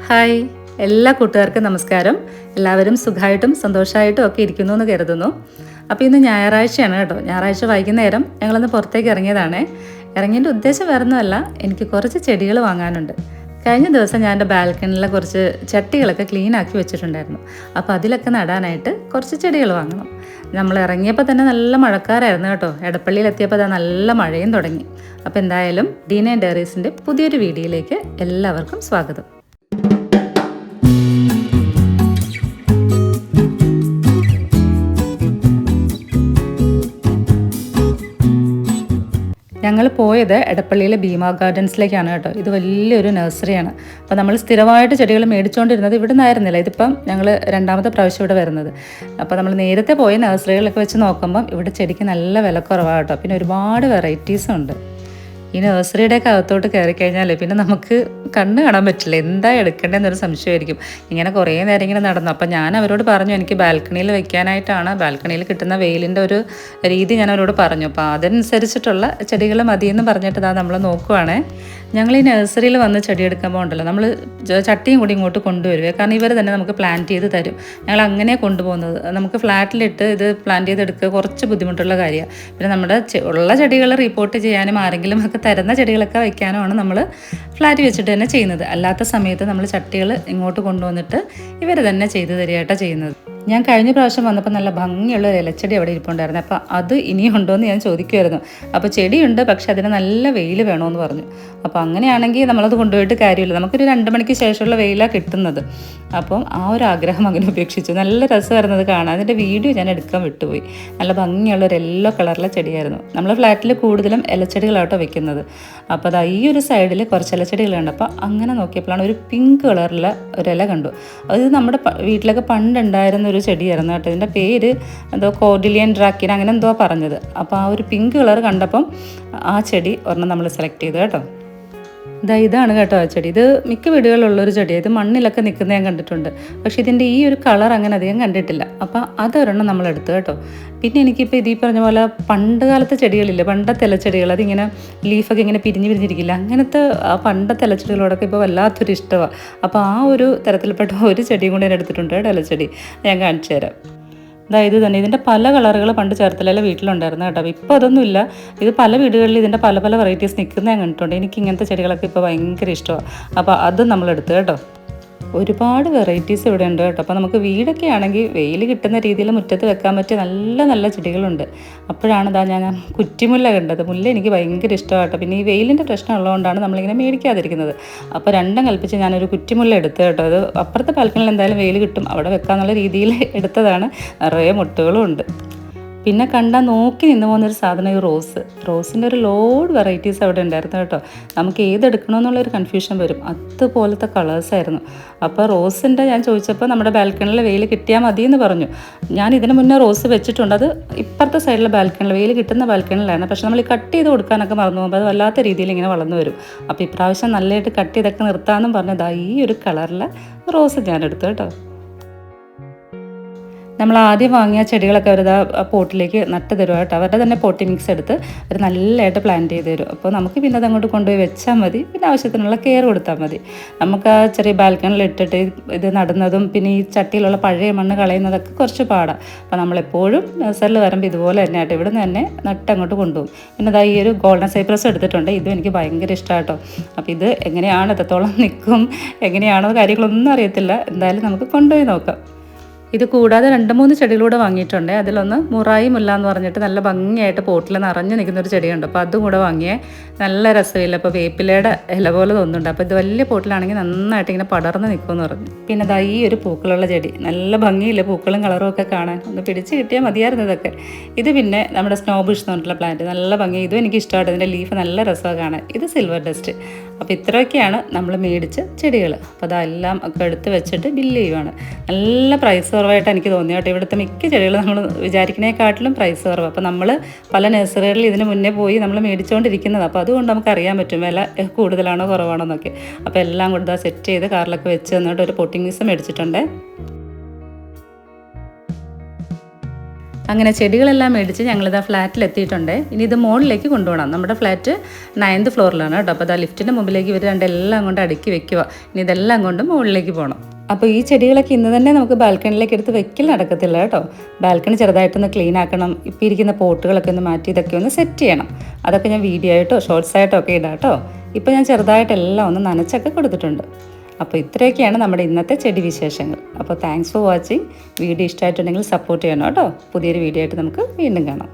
Hi. എല്ലാ കൂട്ടുകാർക്കും നമസ്കാരം. എല്ലാവരും സുഖമായിട്ടും സന്തോഷമായിട്ടും ഒക്കെ ഇരിക്കുന്നു എന്ന് കരുതുന്നു. അപ്പോൾ ഇന്ന് ഞായറാഴ്ചയാണ് കേട്ടോ. ഞായറാഴ്ച വൈകുന്നേരം ഞങ്ങളൊന്ന് പുറത്തേക്ക് ഇറങ്ങിയതാണ്. ഇറങ്ങിയതിന്റെ ഉദ്ദേശം വേറൊന്നുമല്ല. എനിക്ക് കുറച്ച് ചെടികൾ വാങ്ങാനുണ്ട്. കഴിഞ്ഞ ദിവസം ഞാൻ എന്റെ ബാൽക്കണിയിലെ കുറച്ച് ചട്ടികളൊക്കെ ക്ലീൻ ആക്കി വെച്ചിട്ടുണ്ടായിരുന്നു. അപ്പോൾ അതിലൊക്കെ നടാനായിട്ട് കുറച്ച് ചെടികൾ വാങ്ങണം. നമ്മൾ ഇറങ്ങിയപ്പോൾ തന്നെ നല്ല മഴക്കാരായിരുന്നു കേട്ടോ. എടപ്പള്ളിയിൽ എത്തിയപ്പോൾ നല്ല മഴയും തുടങ്ങി. അപ്പോൾ എന്തായാലും ഡീന ഡയറീസിന്റെ പുതിയൊരു വീഡിയോയിലേക്ക് എല്ലാവർക്കും സ്വാഗതം. ഞങ്ങൾ പോയത് എടപ്പള്ളിയിലെ ഭീമ ഗാർഡൻസിലേക്കാണ് കേട്ടോ. ഇത് വലിയൊരു നഴ്സറിയാണ്. അപ്പോൾ നമ്മൾ സ്ഥിരമായിട്ട് ചെടികൾ മേടിച്ചുകൊണ്ടിരുന്നത് ഇവിടെ നിന്നായിരുന്നില്ല ഇതിപ്പം ഞങ്ങൾ രണ്ടാമത്തെ പ്രാവശ്യം ഇവിടെ വരുന്നത്. അപ്പോൾ നമ്മൾ നേരത്തെ പോയ നഴ്സറികളൊക്കെ വെച്ച് നോക്കുമ്പം ഇവിടെ ചെടിക്ക് നല്ല വിലക്കുറവാണ് കേട്ടോ. പിന്നെ ഒരുപാട് വെറൈറ്റീസും ഉണ്ട്. ഈ നഴ്സറിയുടെ ഒക്കെ അകത്തോട്ട് കയറി കഴിഞ്ഞാൽ പിന്നെ നമുക്ക് കണ്ണ് കാണാൻ പറ്റില്ല. എന്താ എടുക്കേണ്ടതെന്നൊരു സംശയമായിരിക്കും. ഇങ്ങനെ കുറേ നേരം ഇങ്ങനെ നടന്നു. അപ്പം ഞാൻ അവരോട് പറഞ്ഞു എനിക്ക് ബാൽക്കണിയിൽ വെക്കാനായിട്ടാണ്. ബാൽക്കണിയിൽ കിട്ടുന്ന വെയിലിന്റെ ഒരു രീതി ഞാൻ അവരോട് പറഞ്ഞു. അപ്പോൾ അതനുസരിച്ചിട്ടുള്ള ചെടികൾ മതിയെന്ന് പറഞ്ഞിട്ട് ഇതാ നമ്മൾ നോക്കുവാണേ. ഞങ്ങൾ ഈ നഴ്സറിയിൽ വന്ന് ചെടി പോകണ്ടല്ലോ നമ്മൾ ചട്ടിയും കൂടി ഇങ്ങോട്ട് കൊണ്ടുവരുവേ. കാരണം ഇവർ തന്നെ നമുക്ക് പ്ലാന്റ് ചെയ്ത് തരും. ഞങ്ങൾ അങ്ങനെ കൊണ്ടുപോകുന്നത്. നമുക്ക് ഫ്ലാറ്റിലിട്ട് ഇത് പ്ലാന്റ് ചെയ്തെടുക്കുക കുറച്ച് ബുദ്ധിമുട്ടുള്ള കാര്യമാണ് പിന്നെ നമ്മുടെ ഉള്ള ചെടികൾ റിപ്പോർട്ട് ചെയ്യാനും ആരെങ്കിലും ഒക്കെ തരുന്ന ചെടികളൊക്കെ വയ്ക്കാനുമാണ് നമ്മൾ ഫ്ലാറ്റ് വെച്ചിട്ട് തന്നെ ചെയ്യുന്നത്. അല്ലാത്ത സമയത്ത് നമ്മൾ ചട്ടികൾ ഇങ്ങോട്ട് കൊണ്ടുവന്നിട്ട് ഇവർ തന്നെ ചെയ്തു തരികയായിട്ടാണ് ചെയ്യുന്നത്. ഞാൻ കഴിഞ്ഞ പ്രാവശ്യം വന്നപ്പോൾ നല്ല ഭംഗിയുള്ള ഒരു ഇലച്ചെടി അവിടെ ഇരിപ്പുണ്ടായിരുന്നു. അപ്പോൾ അത് ഇനിയും ഉണ്ടോ എന്ന് ഞാൻ ചോദിക്കുമായിരുന്നു അപ്പോൾ ചെടിയുണ്ട് പക്ഷെ അതിന് നല്ല വെയിൽ വേണമെന്ന് പറഞ്ഞു. അപ്പോൾ അങ്ങനെയാണെങ്കിൽ നമ്മളത് കൊണ്ടുപോയിട്ട് കാര്യമില്ല. നമുക്കൊരു രണ്ട് മണിക്ക് ശേഷമുള്ള വെയിലാണ് കിട്ടുന്നത്. അപ്പം ആ ഒരു ആഗ്രഹം അങ്ങനെ ഉപേക്ഷിച്ചു. നല്ല രസമായിരുന്നു അത് കാണാൻ. അതിന്റെ വീഡിയോ ഞാൻ എടുക്കാൻ വിട്ടുപോയി. നല്ല ഭംഗിയുള്ള ഒരു യെല്ലോ കളറിലെ ചെടിയായിരുന്നു. നമ്മൾ ഫ്ലാറ്റിൽ കൂടുതലും ഇലച്ചെടികളാട്ടോ വെക്കുന്നത്. അപ്പോൾ അത് ഈ ഒരു സൈഡിൽ കുറച്ച് ഇലച്ചെടികൾ കണ്ടു. അപ്പോൾ അങ്ങനെ നോക്കിയപ്പോഴാണ് ഒരു പിങ്ക് കളറിലെ ഒരു ഇല കണ്ടു. അത് നമ്മുടെ വീട്ടിലൊക്കെ പണ്ടുണ്ടായിരുന്ന ഒരു ചെടിയായിരുന്നു കേട്ടോ. ഇതിന്റെ പേര് എന്തോ കോഡിലിയൻ ഡ്രാക്കിൻ അങ്ങനെ എന്തോ പറഞ്ഞത്. അപ്പോൾ ആ ഒരു പിങ്ക് കളർ കണ്ടപ്പം ആ ചെടി ഒരെണ്ണം നമ്മൾ സെലക്ട് ചെയ്തു കേട്ടോ. ഇതാ ഇതാണ് കേട്ടോ ആ ചെടി. ഇത് മിക്ക വീടുകളിലുള്ളൊരു ചെടി ഇത് മണ്ണിലൊക്കെ നിൽക്കുന്നത് ഞാൻ കണ്ടിട്ടുണ്ട്. പക്ഷേ ഇതിന്റെ ഈ ഒരു കളർ അങ്ങനെ അധികം കണ്ടിട്ടില്ല. അപ്പോൾ അതൊരെണ്ണം നമ്മൾ എടുത്തു കേട്ടോ. പിന്നെ എനിക്കിപ്പോൾ ഇത് പറഞ്ഞ പോലെ പണ്ട് കാലത്തെ ചെടികളില്ല പണ്ടത്തെ ഇലച്ചെടികൾ അതിങ്ങനെ ലീഫൊക്കെ ഇങ്ങനെ പിരിഞ്ഞ് പിരിഞ്ഞിരിക്കില്ല അങ്ങനത്തെ ആ പണ്ടത്തെ ഇലച്ചെടികളോടൊക്കെ ഇപ്പോൾ വല്ലാത്തൊരു ഇഷ്ടമാണ് അപ്പോൾ ആ ഒരു തരത്തിൽപ്പെട്ട ഒരു ചെടിയും കൂടെ ഞാൻ എടുത്തിട്ടുണ്ട് കേട്ടോ ഇലച്ചെടി. ഞാൻ കാണിച്ചു തരാം. അതായത് തന്നെ ഇതിന്റെ പല കളറുകൾ പണ്ട് ചേർത്തലയിലെ വീട്ടിലുണ്ടായിരുന്നു കേട്ടോ. ഇപ്പോൾ അതൊന്നുമില്ല ഇത് പല വീടുകളിൽ ഇതിന്റെ പല പല വെറൈറ്റീസ് നിൽക്കുന്ന ഞാൻ കണ്ടിട്ടുണ്ട്. എനിക്ക് ഇങ്ങനത്തെ ചെടികളൊക്കെ ഇപ്പോൾ ഭയങ്കര ഇഷ്ടമാണ്. അപ്പോൾ അതും നമ്മൾ എടുത്തു കേട്ടോ. ഒരുപാട് വെറൈറ്റീസ് ഇവിടെ ഉണ്ട് കേട്ടോ. അപ്പോൾ നമുക്ക് വീടൊക്കെ ആണെങ്കിൽ വെയിൽ കിട്ടുന്ന രീതിയിൽ മുറ്റത്ത് വെക്കാൻ പറ്റിയ നല്ല നല്ല ചെടികളുണ്ട്. അപ്പോഴാണ് ഇതാ ഞാൻ കുറ്റിമുല്ല കണ്ടത്. മുല്ല എനിക്ക് ഭയങ്കര ഇഷ്ടമാണ് കേട്ടോ. പിന്നെ ഈ വെയിലിന്റെ പ്രശ്നം ഉള്ളതുകൊണ്ടാണ് നമ്മളിങ്ങനെ മേടിക്കാതിരിക്കുന്നത്. അപ്പോൾ രണ്ടും കൽപ്പിച്ച് ഞാനൊരു കുറ്റിമുല്ല എടുത്ത് കേട്ടോ. അത് അപ്പുറത്തെ പാൽക്കണിൽ എന്തായാലും വെയിൽ കിട്ടും. അവിടെ വെക്കാന്നുള്ള രീതിയിൽ എടുത്തതാണ്. നിറയെ മുട്ടുകളും ഉണ്ട്. പിന്നെ കണ്ടാൽ നോക്കി നിന്ന് പോകുന്നൊരു സാധനം ഈ റോസ്. റോസിന്റെ ഒരു ലോഡ് വെറൈറ്റീസ് അവിടെ ഉണ്ടായിരുന്നു കേട്ടോ. നമുക്ക് ഏതെടുക്കണമെന്നുള്ളൊരു കൺഫ്യൂഷൻ വരും. അതുപോലത്തെ കളേഴ്സായിരുന്നു അപ്പോൾ റോസിന്റെ ഞാൻ ചോദിച്ചപ്പോൾ നമ്മുടെ ബാൽക്കണിൽ വെയിൽ കിട്ടിയാൽ മതി എന്ന് പറഞ്ഞു. ഞാൻ ഇതിന് മുന്നേ റോസ് വെച്ചിട്ടുണ്ട്. അത് ഇപ്പുറത്തെ സൈഡിലെ ബാൽക്കണിൽ വെയിൽ കിട്ടുന്ന ബാൽക്കണിലാണ് പക്ഷേ നമ്മൾ ഈ കട്ട് ചെയ്ത് കൊടുക്കാനൊക്കെ മറന്നു പോകുമ്പോൾ അത് വല്ലാത്ത രീതിയിൽ ഇങ്ങനെ വളർന്നു വരും. അപ്പോൾ ഇപ്രാവശ്യം നല്ലതായിട്ട് കട്ട് ചെയ്തൊക്കെ നിർത്താമെന്നും പറഞ്ഞതാ ഈ ഒരു കളറിലെ റോസ് ഞാൻ എടുത്തു കേട്ടോ. നമ്മൾ ആദ്യം വാങ്ങിയ ചെടികളൊക്കെ അവർ ആ പോട്ടിലേക്ക് നട്ട് തരും കേട്ടോ. അവരുടെ തന്നെ പോട്ടി മിക്സ് എടുത്ത് അവർ നല്ലതായിട്ട് പ്ലാന്റ് ചെയ്ത് തരും. അപ്പോൾ നമുക്ക് പിന്നെ അത് അങ്ങോട്ട് കൊണ്ടുപോയി വെച്ചാൽ മതി. പിന്നെ ആവശ്യത്തിനുള്ള കെയർ കൊടുത്താൽ മതി. നമുക്ക് ആ ചെറിയ ബാൽക്കണിൽ ഇട്ടിട്ട് ഇത് നടുന്നതും പിന്നെ ഈ ചട്ടിയിലുള്ള പഴയ മണ്ണ് കളയുന്നതൊക്കെ കുറച്ച് പാടാണ് അപ്പോൾ നമ്മളെപ്പോഴും നഴ്സറിൽ വരുമ്പോൾ ഇതുപോലെ തന്നെ ആയിട്ട് ഇവിടെ നിന്ന് തന്നെ നട്ട് അങ്ങോട്ട് കൊണ്ടുപോകും. പിന്നെ അതാ ഈ ഒരു ഗോൾഡൻ സൈപ്രസ് എടുത്തിട്ടുണ്ട്. ഇതും എനിക്ക് ഭയങ്കര ഇഷ്ടമാട്ടോ അപ്പോൾ ഇത് എങ്ങനെയാണ് എത്രത്തോളം നിൽക്കും എങ്ങനെയാണോ കാര്യങ്ങളൊന്നും അറിയത്തില്ല. എന്തായാലും നമുക്ക് കൊണ്ടുപോയി നോക്കാം. ഇത് കൂടാതെ രണ്ട് മൂന്ന് ചെടികളൂടെ വാങ്ങിയിട്ടുണ്ട്. അതിലൊന്ന് മുറായി മുല്ല എന്ന് പറഞ്ഞിട്ട് നല്ല ഭംഗിയായിട്ട് പോട്ടിൽ നിറഞ്ഞു നിൽക്കുന്ന ഒരു ചെടിയുണ്ട്. അപ്പോൾ അതും കൂടെ വാങ്ങിയേ. നല്ല രസമില്ല. അപ്പോൾ വേപ്പിലയുടെ ഇല പോലെ തോന്നുന്നുണ്ട്. അപ്പോൾ ഇത് വലിയ പോട്ടിലാണെങ്കിൽ നന്നായിട്ട് ഇങ്ങനെ പടർന്ന് നിൽക്കുമെന്ന് പറഞ്ഞു. പിന്നെ അതാ ഈ ഒരു പൂക്കളുള്ള ചെടി. നല്ല ഭംഗിയില്ല? പൂക്കളും കളറും ഒക്കെ കാണാൻ. ഒന്ന് പിടിച്ച് കിട്ടിയാൽ മതിയായിരുന്നു ഇതൊക്കെ. ഇത് പിന്നെ നമ്മുടെ സ്നോ ബിഷ് എന്ന് പറഞ്ഞിട്ടുള്ള പ്ലാന്റ് നല്ല ഭംഗി. ഇതും എനിക്ക് ഇഷ്ടമായിട്ട് ഇതിന്റെ ലീഫ് നല്ല രസമാണ് കാണാൻ. ഇത് സിൽവർ ഡസ്റ്റ് അപ്പോൾ ഇത്രയൊക്കെയാണ് നമ്മൾ മേടിച്ച ചെടികൾ അപ്പോൾ അതെല്ലാം ഒക്കെ എടുത്ത് വെച്ചിട്ട് ബില്ല് ചെയ്യുവാണ്. നല്ല പ്രൈസ് കുറവായിട്ട് എനിക്ക് തോന്നി കേട്ടോ. ഇവിടുത്തെ മിക്ക ചെടികൾ നമ്മൾ വിചാരിക്കുന്നതിനെക്കാട്ടിലും പ്രൈസ് കുറവ്. അപ്പോൾ നമ്മൾ പല നഴ്സറികളിൽ ഇതിന് മുന്നേ പോയി നമ്മൾ മേടിച്ചുകൊണ്ടിരിക്കുന്നത് അപ്പോൾ അതുകൊണ്ട് നമുക്ക് അറിയാൻ പറ്റും വില കൂടുതലാണോ കുറവാണോ എന്നൊക്കെ. അപ്പോൾ എല്ലാം കൂടെ സെറ്റ് ചെയ്ത് കാറിലൊക്കെ വെച്ച് തന്നിട്ട് ഒരു പൊട്ടിംഗ് മിക്സ് മേടിച്ചിട്ടുണ്ട്. അങ്ങനെ ചെടികളെല്ലാം മേടിച്ച് ഞങ്ങളിതാ ഫ്ലാറ്റിലെത്തിയിട്ടുണ്ട്. ഇനി ഇത് മുകളിലേക്ക് കൊണ്ടുപോകണം. നമ്മുടെ ഫ്ലാറ്റ് നയൻത് ഫ്ലോറിലാണ് കേട്ടോ. അപ്പോൾ ഇതാ ലിഫ്റ്റിന്റെ മുമ്പിലേക്ക് ഇവർ രണ്ടെല്ലാം കൊണ്ട് അടുക്കി വെക്കുക ഇനി ഇതെല്ലാം കൊണ്ട് മുകളിലേക്ക് പോകണം അപ്പോൾ ഈ ചെടികളൊക്കെ ഇന്ന് തന്നെ നമുക്ക് ബാൽക്കണിയിലേക്ക് എടുത്ത് വെക്കൽ നടക്കത്തില്ല കേട്ടോ. ബാൽക്കണി ചെറുതായിട്ടൊന്ന് ക്ലീൻ ആക്കണം. ഇപ്പോൾ ഇരിക്കുന്ന പോട്ടുകളൊക്കെ ഒന്ന് മാറ്റി ഇതൊക്കെ ഒന്ന് സെറ്റ് ചെയ്യണം. അതൊക്കെ ഞാൻ വീഡിയോ ആയിട്ടോ ഷോർട്സ് ആയിട്ടോ ഒക്കെ ഇടാം കേട്ടോ. ഇപ്പോൾ ഞാൻ ചെറുതായിട്ടെല്ലാം ഒന്ന് നനച്ചൊക്കെ കൊടുത്തിട്ടുണ്ട്. അപ്പോൾ ഇത്രയൊക്കെയാണ് നമ്മുടെ ഇന്നത്തെ ചെടി വിശേഷങ്ങൾ. അപ്പോൾ താങ്ക്സ് ഫോർ വാച്ചിങ് വീഡിയോ ഇഷ്ടമായിട്ടുണ്ടെങ്കിൽ സപ്പോർട്ട് ചെയ്യണം കേട്ടോ. പുതിയൊരു വീഡിയോ ആയിട്ട് നമുക്ക് വീണ്ടും കാണാം.